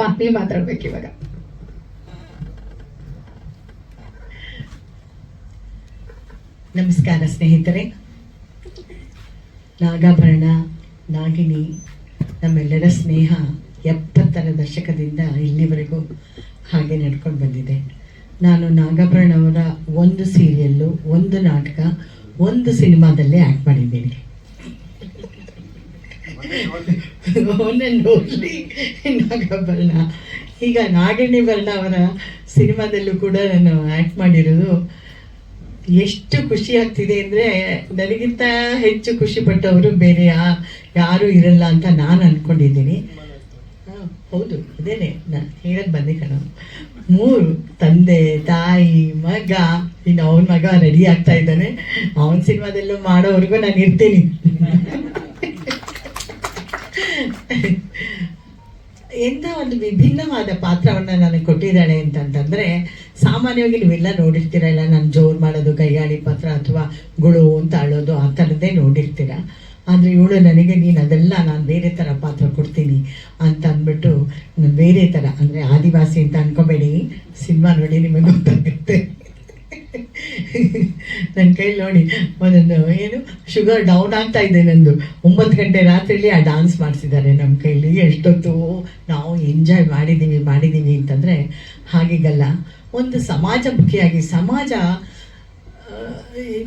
ನೀವು ಮಾತಾಡ್ಬೇಕು ಇವಾಗ. ನಮಸ್ಕಾರ ಸ್ನೇಹಿತರೆ. ನಾಗಾಭರಣ ನಾಗಿನಿ ನಮ್ಮೆಲ್ಲರ ಸ್ನೇಹ ಎಪ್ಪತ್ತರ ದಶಕದಿಂದ ಇಲ್ಲಿವರೆಗೂ ಹಾಗೆ ನಡ್ಕೊಂಡು ಬಂದಿದೆ. ನಾನು ನಾಗಾಭರಣ ಅವರ ಒಂದು ಸೀರಿಯಲ್ಲು ಒಂದು ನಾಟಕ, ಒಂದು ಸಿನಿಮಾದಲ್ಲೇ ಆ್ಯಕ್ಟ್ ಮಾಡಿದ್ದೀನಿ. ಅವನನ್ನು ಓನ್ಲಿ ನಾಗಾಭರಣ ಈಗ ನಾಗಿಣಿ ಭರಣ ಅವರ ಸಿನಿಮಾದಲ್ಲೂ ಕೂಡ ನಾನು ಆ್ಯಕ್ಟ್ ಮಾಡಿರೋದು. ಎಷ್ಟು ಖುಷಿ ಆಗ್ತಿದೆ ಅಂದರೆ ನನಗಿಂತ ಹೆಚ್ಚು ಖುಷಿ ಪಟ್ಟವರು ಬೇರೆ ಯಾ, ಯಾರೂ ಇರಲ್ಲ ಅಂತ ನಾನು ಅಂದ್ಕೊಂಡಿದ್ದೀನಿ ಹೌದು, ಅದೇನೆ. ನಾನು ಹೇಳಕ್ ಬಂದೆ ಕಣ. ಮೂರು, ತಂದೆ, ತಾಯಿ, ಮಗ. ಇನ್ನು ಅವನ ಮಗ ರೆಡಿ ಆಗ್ತಾ ಇದ್ದಾನೆ. ಅವನ ಸಿನಿಮಾದಲ್ಲೂ ಮಾಡೋವರೆಗೂ ನಾನು ಇರ್ತೀನಿ. ಎಂಥ ಒಂದು ವಿಭಿನ್ನವಾದ ಪಾತ್ರವನ್ನು ನನಗೆ ಕೊಟ್ಟಿದ್ದಾಳೆ ಅಂತಂತಂದರೆ, ಸಾಮಾನ್ಯವಾಗಿ ನೀವೆಲ್ಲ ನೋಡಿರ್ತೀರ, ಇಲ್ಲ ನಾನು ಜೋರು ಮಾಡೋದು ಕೈಯಾಳಿ ಪಾತ್ರ ಅಥವಾ ಗುಳು ಅಂತ ಅಳೋದು, ಆ ಥರದ್ದೇ ನೋಡಿರ್ತೀರ? ಆದರೆ ಇವಳು ನನಗೆ, ನೀನು ಅದೆಲ್ಲ ನಾನು ಬೇರೆ ಥರ ಪಾತ್ರ ಕೊಡ್ತೀನಿ ಅಂತ ಅಂದ್ಬಿಟ್ಟು ನಾನು ಬೇರೆ ಥರ ಅಂದರೆ ಆದಿವಾಸಿ ಅಂತ ಅನ್ಕೋಬೇಡಿ, ಸಿನಿಮಾ ನೋಡಿ ನಿಮಗೆ ಗೊತ್ತಾಗುತ್ತೆ. ನನ್ನ ಕೈಲಿ ನೋಡಿ. ಒಂದೊಂದು ಏನು? ಶುಗರ್ ಡೌನ್ ಆಗ್ತಾ ಇದೆ ನಂದು. ಒಂಬತ್ತು ಗಂಟೆ ರಾತ್ರಿಲಿ ಆ ಡಾನ್ಸ್ ಮಾಡಿಸಿದ್ದಾರೆ ನಮ್ಮ ಕೈಲಿ. ಎಷ್ಟೊತ್ತು? ನಾವು ಎಂಜಾಯ್ ಮಾಡಿದ್ದೀವಿ ಮಾಡಿದ್ದೀವಿ ಅಂತಂದರೆ ಹಾಗೀಗಲ್ಲ. ಒಂದು ಸಮಾಜ ಆ,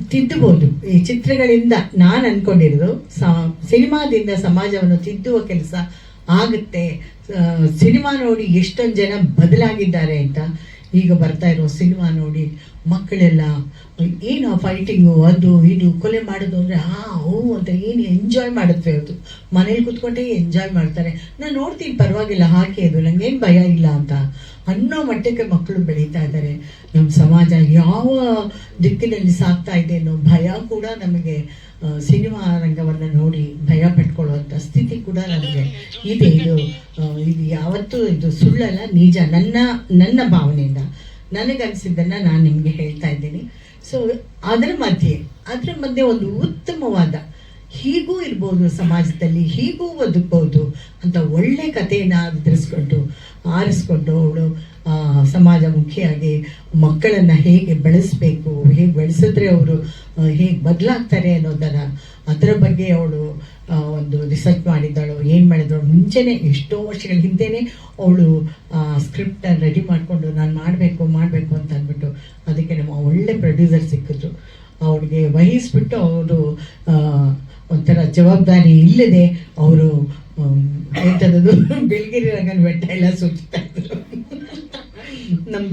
ತಿದ್ದಬಹುದು ಈ ಚಿತ್ರಗಳಿಂದ ನಾನು ಅಂದ್ಕೊಂಡಿರೋದು ಸ- ಸಿನಿಮಾದಿಂದ ಸಮಾಜವನ್ನು ತಿದ್ದುವ ಕೆಲಸ ಆಗುತ್ತೆ. ಸಿನಿಮಾ ನೋಡಿ ಎಷ್ಟೊಂದು ಜನ ಬದಲಾಗಿದ್ದಾರೆ ಅಂತ ಈಗ ಬರ್ತಾ ಇರೋ ಸಿನಿಮಾ ನೋಡಿ ಮಕ್ಕಳೆಲ್ಲ, ಏನು ಫೈಟಿಂಗು ಅದು ಇದು ಕೊಲೆ ಮಾಡೋದು ಅಂದರೆ, ಆ, ಹೋ ಅಂತ ಏನು ಎಂಜಾಯ್ ಮಾಡುತ್ತವೆ ಅದು. ಮನೇಲಿ ಕೂತ್ಕೊಂಡೇ ಎಂಜಾಯ್ ಮಾಡ್ತಾರೆ. ನಾನು ನೋಡ್ತೀನಿ ಪರವಾಗಿಲ್ಲ, ಹಾಕಿ ಅದು. ನನಗೇನು ಭಯ ಇಲ್ಲ ಅಂತ. ಅನ್ನೋ ಮಟ್ಟಕ್ಕೆ ಮಕ್ಕಳು ಬೆಳೀತಾ ಇದ್ದಾರೆ. ನಮ್ಮ ಸಮಾಜ ಯಾವ ದಿಕ್ಕಿನಲ್ಲಿ ಸಾಗ್ತಾ ಇದೆ ಅನ್ನೋ ಭಯ ಕೂಡ ನಮಗೆ ಸಿನಿಮಾ ರಂಗವನ್ನು ನೋಡಿ ಭಯ ಪಟ್ಕೊಳ್ಳುವಂಥ ಸ್ಥಿತಿ ಕೂಡ ನಮಗೆ ಇದೆ. ಇದು ಇದು ಯಾವತ್ತೂ ಇದು ಸುಳ್ಳಲ್ಲ, ನಿಜ. ನನ್ನ ನನ್ನ ಭಾವನೆಯಿಂದ, ನನಗನ್ಸಿದ್ದನ್ನು ನಾನು ನಿಮಗೆ ಹೇಳ್ತಾ ಇದ್ದೀನಿ. ಸೊ ಅದರ ಮಧ್ಯೆ ಅದರ ಮಧ್ಯೆ ಒಂದು ಉತ್ತಮವಾದ, ಹೀಗೂ ಇರ್ಬೋದು ಸಮಾಜದಲ್ಲಿ, ಹೀಗೂ ಬದುಕ್ಬೋದು ಅಂತ ಒಳ್ಳೆ ಕಥೆಯನ್ನು ಆಧರಿಸ್ಕೊಂಡು ಆರಿಸ್ಕೊಂಡು ಅವಳು ಸಮಾಜ ಮುಖಿಯಾಗಿ ಮಕ್ಕಳನ್ನು ಹೇಗೆ ಬೆಳೆಸಬೇಕು, ಹೇಗೆ ಬೆಳೆಸಿದ್ರೆ ಅವರು ಹೇಗೆ ಬದಲಾಗ್ತಾರೆ ಅನ್ನೋದನ್ನು ಅದರ ಬಗ್ಗೆ ಅವಳು ಒಂದು ರಿಸರ್ಚ್ ಮಾಡಿದ್ದಾಳು. ಏನು ಮಾಡಿದಳು ಮುಂಚೆನೇ ಎಷ್ಟೋ ವರ್ಷಗಳ ಹಿಂದೆನೇ ಅವಳು ಸ್ಕ್ರಿಪ್ಟನ್ನು ರೆಡಿ ಮಾಡಿಕೊಂಡು ನಾನು ಮಾಡಬೇಕು ಮಾಡಬೇಕು ಅಂತ ಅಂದ್ಬಿಟ್ಟು ಅದಕ್ಕೆ ನಮ್ಮ ಒಳ್ಳೆ ಪ್ರೊಡ್ಯೂಸರ್ ಸಿಕ್ಕಿದ್ರು. ಅವಳಿಗೆ ವಹಿಸ್ಬಿಟ್ಟು ಅವರು ಒಂಥರ ಜವಾಬ್ದಾರಿ ಇಲ್ಲದೆ ಅವರು ಎಂಥದ್ದು ಬೆಳಗಿರಿ ರಂಗನ ಬೆಟ್ಟ ಎಲ್ಲ ಸುತ್ತಾ ಇದ್ರು. ನಮ್ಮ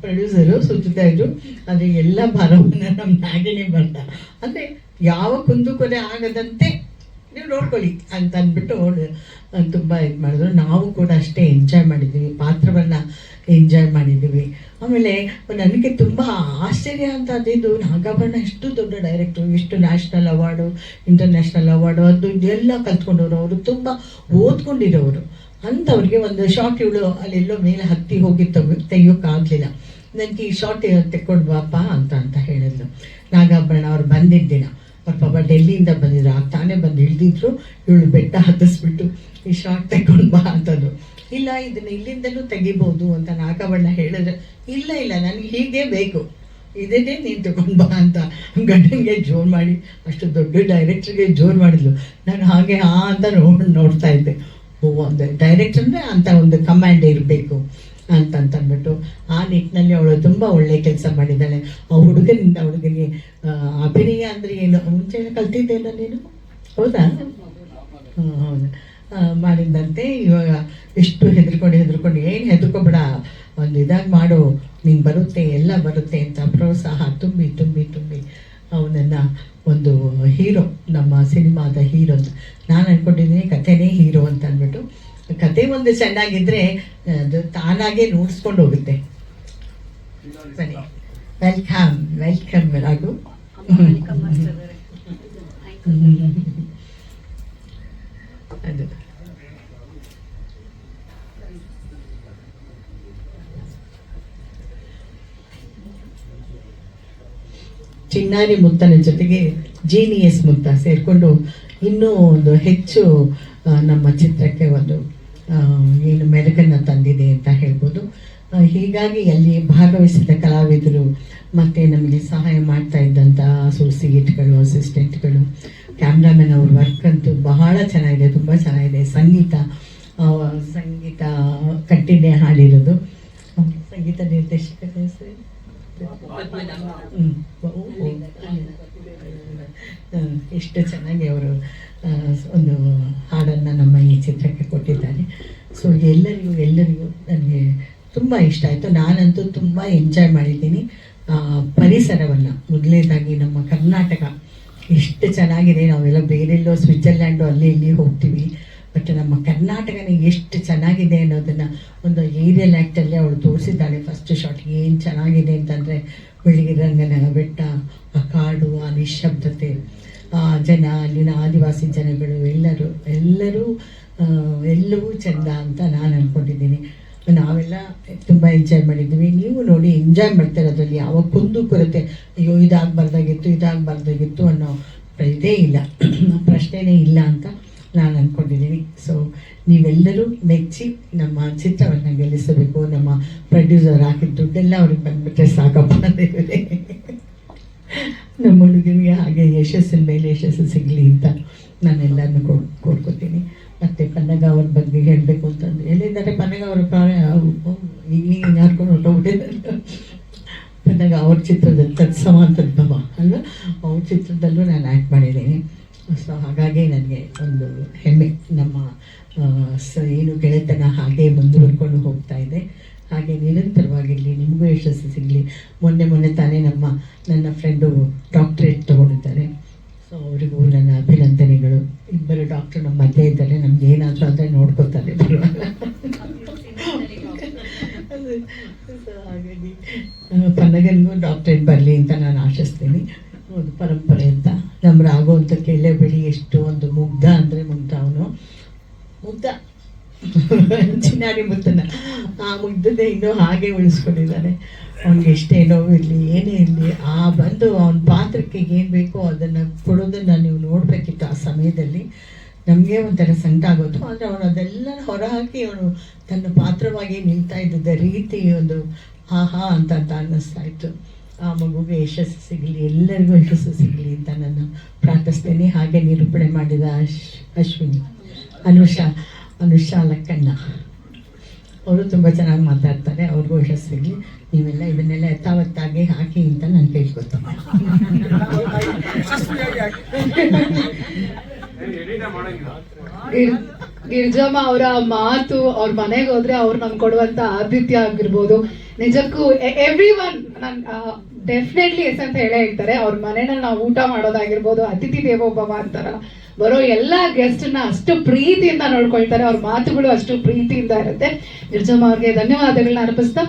ಪ್ರೊಡ್ಯೂಸರು ಸುತ್ತಾ ಇದ್ರು. ಆದರೆ ಎಲ್ಲ ಭಾರವನ್ನು ನಮ್ಮ ನಾಗಿಣಿ ಬರ್ತ ಅಂದರೆ ಯಾವ ಕುಂದುಕೊರೆ ಆಗದಂತೆ ನೀವು ನೋಡ್ಕೊಳ್ಳಿ ಅಂತ ಅಂದ್ಬಿಟ್ಟು ತುಂಬ ಇದು ಮಾಡಿದ್ರು. ನಾವು ಕೂಡ ಅಷ್ಟೇ ಎಂಜಾಯ್ ಮಾಡಿದ್ವಿ. ಪಾತ್ರವನ್ನು ಎಂಜಾಯ್ ಮಾಡಿದ್ದೀವಿ. ಆಮೇಲೆ ನನಗೆ ತುಂಬ ಆಶ್ಚರ್ಯ ಅಂತ ಅದಿದ್ದು ನಾಗಾಭರಣ ಎಷ್ಟು ದೊಡ್ಡ ಡೈರೆಕ್ಟ್ರು ಎಷ್ಟು ನ್ಯಾಷನಲ್ ಅವಾರ್ಡು ಇಂಟರ್ನ್ಯಾಷನಲ್ ಅವಾರ್ಡು ಅದು ಇದೆಲ್ಲ ಕಲ್ತ್ಕೊಂಡವರು ಅವರು, ತುಂಬ ಓದ್ಕೊಂಡಿರೋರು ಅಂಥವ್ರಿಗೆ ಒಂದು ಶಾರ್ಟ್ ಇವಳು ಅಲ್ಲೆಲ್ಲೋ ಮೇಲೆ ಹತ್ತಿ ಹೋಗಿ ತೆಗಿ ತೆಗಿಯೋಕ್ಕಾಗಲಿಲ್ಲ ನನಗೆ ಈ ಶಾರ್ಟ್ ತೆಕ್ಕೊಂಡು ಬಾಪ ಅಂತ ಅಂತ ಹೇಳಿದ್ಲು. ನಾಗಾಭರಣ ಅವ್ರು ಬಂದಿದ್ದ ದಿನ ಅವ್ರ ಪಾಪ ಡೆಲ್ಲಿಯಿಂದ ಬಂದಿದ್ರು. ಆಗ ತಾನೇ ಬಂದು ಇಳಿದಿದ್ರು ಇವಳು ಬೆಟ್ಟ ಹತ್ತಿಸ್ಬಿಟ್ಟು, ಈ ಶಾರ್ಟ್ ತೆಕ್ಕೊಂಡು ಬಾ ಅಂತಂದ್ರು. ಇಲ್ಲ, ಇದನ್ನ ಇಲ್ಲಿಂದಲೂ ತೆಗಿಬೋದು ಅಂತ ನಾಗಬಣ್ಣ ಹೇಳಿದ್ರೆ, ಇಲ್ಲ ಇಲ್ಲ, ನನಗೆ ಹೀಗೆ ಬೇಕು. ಇದನ್ನೇ ನೀನು ತಗೊಂಡು ಬಾ ಅಂತ ಗಂಡನಿಗೆ ಜೋರು ಮಾಡಿ, ಅಷ್ಟು ದೊಡ್ಡ ಡೈರೆಕ್ಟ್ರಿಗೆ ಜೋರು ಮಾಡಿದ್ಲು. ನಾನು ಹಾಗೆ ಆ ಅಂತ ನೋಡ್, ನೋಡ್ತಾ ಇದ್ದೆ. ಓ ಒಂದು ಡೈರೆಕ್ಟ್ ಅಂದರೆ ಅಂತ ಒಂದು ಕಮ್ಯಾಂಡ್ ಇರಬೇಕು ಅಂತ ಅಂದ್ಬಿಟ್ಟು ಆ ನಿಟ್ಟಿನಲ್ಲಿ ಅವಳು ತುಂಬ ಒಳ್ಳೆ ಕೆಲಸ ಮಾಡಿದ್ದಾಳೆ. ಆ ಹುಡುಗನಿಂದ ಹುಡುಗನಿಗೆ ಅಭಿನಯ ಅಂದರೆ ಏನು? ಮುಂಚೆ ಕಲ್ತಿದ್ದೆ ಇಲ್ಲ ನೀನು? ಹೌದಾ? ಹೌದು. ಮಾಡಿದಂತೆ ಇವಾಗ ಎಷ್ಟು ಹೆದರ್ಕೊಂಡು ಹೆದರ್ಕೊಂಡು ಏನು ಹೆದರ್ಕೊಬೇಡ. ಒಂದು ಇದಾಗಿ ಮಾಡು ನಿಂಗೆ ಬರುತ್ತೆ ಎಲ್ಲ ಬರುತ್ತೆ ಅಂತ ಪ್ರೋತ್ಸಾಹ ತುಂಬಿ ತುಂಬಿ ತುಂಬಿ ಅವನನ್ನು ಒಂದು ಹೀರೋ ನಮ್ಮ ಸಿನಿಮಾದ ಹೀರೋ ಅಂತ. ನಾನು ಅಂದ್ಕೊಂಡಿದ್ದೀನಿ ಕಥೆನೇ ಹೀರೋ ಅಂತ ಅಂದ್ಬಿಟ್ಟು. ಕತೆ ಒಂದು ಚೆನ್ನಾಗಿದ್ದರೆ ಅದು ತಾನಾಗೆ ರೂಢಿಸ್ಕೊಂಡು ಹೋಗುತ್ತೆ. ಸರಿ ವೆಲ್ಕಮ್ ವೆಲ್ಕಮ್ ರಾಘು. ಚಿನ್ನಾರಿ ಮುತ್ತನ ಜೊತೆಗೆ ಜೀನಿಯಸ್ ಮುತ್ತ ಸೇರಿಕೊಂಡು ಇನ್ನೂ ಒಂದು ಹೆಚ್ಚು ನಮ್ಮ ಚಿತ್ರಕ್ಕೆ ಒಂದು ಏನು ಮೆರುಗನ್ನು ತಂದಿದೆ ಅಂತ ಹೇಳ್ಬೋದು. ಹೀಗಾಗಿ ಅಲ್ಲಿ ಭಾಗವಹಿಸಿದ ಕಲಾವಿದರು ಮತ್ತು ನಮಗೆ ಸಹಾಯ ಮಾಡ್ತಾ ಇದ್ದಂಥ ಅಸೋಸಿಯೇಟ್ಗಳು ಅಸಿಸ್ಟೆಂಟ್ಗಳು ಕ್ಯಾಮ್ರಾಮನ್ ಅವ್ರ ವರ್ಕ್ ಅಂತೂ ಬಹಳ ಚೆನ್ನಾಗಿದೆ, ತುಂಬ ಚೆನ್ನಾಗಿದೆ. ಸಂಗೀತ ಸಂಗೀತ ಕಟ್ಟಿದ್ದೆ ಹಾಡಿರೋದು. ಸಂಗೀತ ನಿರ್ದೇಶಕ. ಎಷ್ಟು ಚೆನ್ನಾಗಿ ಅವರು ಒಂದು ಹಾಡನ್ನು ನಮ್ಮ ಈ ಚಿತ್ರಕ್ಕೆ ಕೊಟ್ಟಿದ್ದಾರೆ. ಸೊ ಎಲ್ಲರಿಗೂ ಎಲ್ಲರಿಗೂ ತುಂಬ ಇಷ್ಟ ಆಯಿತು. ನಾನಂತೂ ತುಂಬ ಎಂಜಾಯ್ ಮಾಡಿದ್ದೀನಿ. ಪರಿಸರವನ್ನು ಮೊದಲನೇದಾಗಿ ನಮ್ಮ ಕರ್ನಾಟಕ ಎಷ್ಟು ಚೆನ್ನಾಗಿದೆ. ನಾವೆಲ್ಲ ಬೇರೆಲ್ಲೋ ಸ್ವಿಟ್ಜರ್ಲ್ಯಾಂಡು ಅಲ್ಲಿ ಇಲ್ಲಿ ಹೋಗ್ತೀವಿ. ಬಟ್ ನಮ್ಮ ಕರ್ನಾಟಕನೇ ಎಷ್ಟು ಚೆನ್ನಾಗಿದೆ ಅನ್ನೋದನ್ನು ಒಂದು ಏರಿಯಲ್ ಆ್ಯಕ್ಟಲ್ಲಿ ಅವಳು ತೋರಿಸಿದ್ದಾಳೆ. ಫಸ್ಟ್ ಶಾಟ್ ಏನು ಚೆನ್ನಾಗಿದೆ ಅಂತಂದರೆ ಬೆಳಿಗ್ಗೆ ರಂಗನ ಬೆಟ್ಟ, ಆ ಕಾಡು, ಆ ನಿಶಬ್ದತೆ ಆ ಜನ, ಅಲ್ಲಿನ ಆದಿವಾಸಿ ಜನಗಳು, ಎಲ್ಲರೂ ಎಲ್ಲರೂ ಎಲ್ಲವೂ ಚೆಂದ ಅಂತ ನಾನು ಅಂದ್ಕೊಂಡಿದ್ದೀನಿ ನಾವೆಲ್ಲ ತುಂಬ ಎಂಜಾಯ್ ಮಾಡಿದ್ವಿ. ನೀವು ನೋಡಿ ಎಂಜಾಯ್ ಮಾಡ್ತಾ ಇರೋದ್ರಲ್ಲಿ ಯಾವ ಕುಂದು ಕೊರತೆ, ಅಯ್ಯೋ, ಇದಾಗಬಾರ್ದಾಗಿತ್ತು ಇದಾಗಬಾರ್ದಾಗಿತ್ತು ಅನ್ನೋ ಇದೇ ಇಲ್ಲ. ಪ್ರಶ್ನೆನೇ ಇಲ್ಲ ಅಂತ ನಾನು ಅಂದ್ಕೊಂಡಿದ್ದೀನಿ ಸೊ ನೀವೆಲ್ಲರೂ ಮೆಚ್ಚಿ ನಮ್ಮ ಚಿತ್ರವನ್ನು ಗೆಲ್ಲಿಸಬೇಕು, ನಮ್ಮ ಪ್ರೊಡ್ಯೂಸರ್ ಹಾಕಿದ ದುಡ್ಡೆಲ್ಲ ಅವ್ರಿಗೆ ಬಂದ್ಬಿಟ್ರೆ ಸಾಕಪ್ಪ ದೇವರೇ. ನಮ್ಮ ಹುಡುಗನಿಗೆ ಹಾಗೆ ಯಶಸ್ಸಿನ ಮೇಲೆ ಯಶಸ್ಸು ಸಿಗಲಿ ಅಂತ ನಾನೆಲ್ಲರನ್ನು ಕೋರ್ಕೋತೀನಿ. ಮತ್ತೆ ಪನ್ನಗ ಅವ್ರ ಬಗ್ಗೆ ಹೇಳಬೇಕು ಅಂತಂದ್ರೆ, ಎಲ್ಲಿದ್ದಾರೆ ಪನ್ನಗ ಅವರ ಪ್ರಾಣ ಈಗ ಹಾರ್ಕೊಂಡು ಹೊರಟೋಗ್ಬಿಟ್ಟಿದ್ದಾರೆ ಪನ್ನಗ ಅವ್ರ ಚಿತ್ರದಲ್ಲಿ ತತ್ಸಮ ತದ್ಭವ ಅಲ್ವಾ ಅವ್ರ ಚಿತ್ರದಲ್ಲೂ ನಾನು ಆ್ಯಕ್ಟ್ ಮಾಡಿದ್ದೀನಿ. ಸೊ ಹಾಗಾಗಿ ನನಗೆ ಒಂದು ಹೆಮ್ಮೆ ನಮ್ಮ ಸ ಏನು ಗೆಳೆತನ ಹಾಗೆ ಮುಂದುವರ್ಕೊಂಡು ಹೋಗ್ತಾ ಇದೆ. ಹಾಗೆ ನಿರಂತರವಾಗಿರಲಿ ನಿಮಗೂ ಯಶಸ್ಸು ಸಿಗಲಿ. ಮೊನ್ನೆ ಮೊನ್ನೆ ತಾನೇ ನಮ್ಮ, ನನ್ನ ಫ್ರೆಂಡು ಡಾಕ್ಟ್ರೇಟ್ ತೊಗೊಂಡಿದ್ದಾರೆ. ಸೊ ಅವರಿಗೂ ನನ್ನ ಅಭಿನಂದನೆಗಳು. ಇಬ್ಬರು ಡಾಕ್ಟ್ರು ನಮ್ಮ ಮಧ್ಯೆ ಇದ್ದಾರೆ ನಮ್ಗೆ ಏನಾದರೂ ಅಂದರೆ ನೋಡ್ಕೊತಾರೆ ಬರುವಾಗ ಅದು ಹಾಗಾಗಿ ಆ, ಪನ್ನಗನ್ಗೂ ಡಾಕ್ಟ್ರೇಟ್ ಬರಲಿ ಅಂತ ನಾನು ಆಶಿಸ್ತೀನಿ. ಒಂದು ಪರಂಪರೆ ಅಂತ. ನಮ್ಮ ರಾಘು ಅಂತ ಕೇಳಲೇಬೇಡಿ ಎಷ್ಟು ಒಂದು ಮುಗ್ಧ ಅಂದರೆ ಮುಗ್ಧ ಅವನು. ಮುಗ್ಧ. ಚಿನ್ನಾಡಿ ಮುತ್ತನ ಆ ಮುಗ್ಧದೆ ಇನ್ನೂ ಹಾಗೆ ಉಳಿಸ್ಕೊಂಡಿದ್ದಾನೆ. ಅವ್ನಿಗೆ ಎಷ್ಟೇ ನೋವು ಇರಲಿ ಏನೇ ಇರಲಿ ಆ ಬಂದು ಅವನ ಪಾತ್ರಕ್ಕೆ ಏನು ಬೇಕೋ ಅದನ್ನು ಕೊಡೋದನ್ನು ನೀವು ನೋಡಬೇಕಿತ್ತು ಆ ಸಮಯದಲ್ಲಿ. ನಮಗೆ ಒಂಥರ ಸಂಕಟ ಆಗೋದು. ಆದರೆ ಅವನು ಅದೆಲ್ಲ ಹೊರಹಾಕಿ ಅವನು ತನ್ನ ಪಾತ್ರವಾಗಿ ನಿಲ್ತಾ ಇದ್ದ ರೀತಿ ಒಂದು ಹಾ ಹಾ ಅಂತ ಅಂತ ಅನ್ನಿಸ್ತಾ ಇತ್ತು. ಆ ಮಗುಗೆ ಯಶಸ್ಸು ಸಿಗಲಿ, ಎಲ್ಲರಿಗೂ ಯಶಸ್ಸು ಸಿಗಲಿ ಅಂತ ನಾನು ಪ್ರಾರ್ಥಿಸ್ತೇನೆ. ಹಾಗೆ ನಿರೂಪಣೆ ಮಾಡಿದ ಅಶ್, ಅಶ್ವಿನಿ, ಅನುಷಾ ಅನುಷಾ ಲಕ್ಕಣ್ಣ. ಅವರು ತುಂಬ ಚೆನ್ನಾಗಿ ಮಾತಾಡ್ತಾರೆ. ಅವ್ರಿಗೂ ಯಶಸ್ಸು ಸಿಗಲಿ. ನೀವೆಲ್ಲ ಇದನ್ನೆಲ್ಲ ಯಥಾವತ್ತಾಗಿ ಹಾಕಿ ಅಂತ ನಾನು ಕೇಳ್ಕೊತ ಗಿರ್ಜಮ್ಮ ಅವರ ಮಾತು ಅವ್ರ ಮನೆಗೆ ಹೋದ್ರೆ ಅವ್ರು ನಮ್ಗೆ ಕೊಡುವಂತ ಆದಿತ್ಯ ಆಗಿರ್ಬೋದು. ನಿಜಕ್ಕೂ ಎವ್ರಿ ಒನ್ ನನ್ ಡೆಫಿನೆಟ್ಲಿ ಎಸ್ ಅಂತ ಹೇಳೇ ಹೇಳ್ತಾರೆ. ಅವ್ರ ಮನೆಯಲ್ಲಿ ನಾವು ಊಟ ಮಾಡೋದಾಗಿರ್ಬೋದು, ಅತಿಥಿ ದೇವೋಭವ ಅಂತಾರ. ಬರೋ ಎಲ್ಲ ಗೆಸ್ಟ್ನ ಅಷ್ಟು ಪ್ರೀತಿಯಿಂದ ನೋಡ್ಕೊಳ್ತಾರೆ. ಅವ್ರ ಮಾತುಗಳು ಅಷ್ಟು ಪ್ರೀತಿಯಿಂದ ಇರುತ್ತೆ. ಗಿರ್ಜಮ್ಮ ಅವ್ರಿಗೆ ಧನ್ಯವಾದಗಳನ್ನ ಅರ್ಪಿಸ್ತಾ.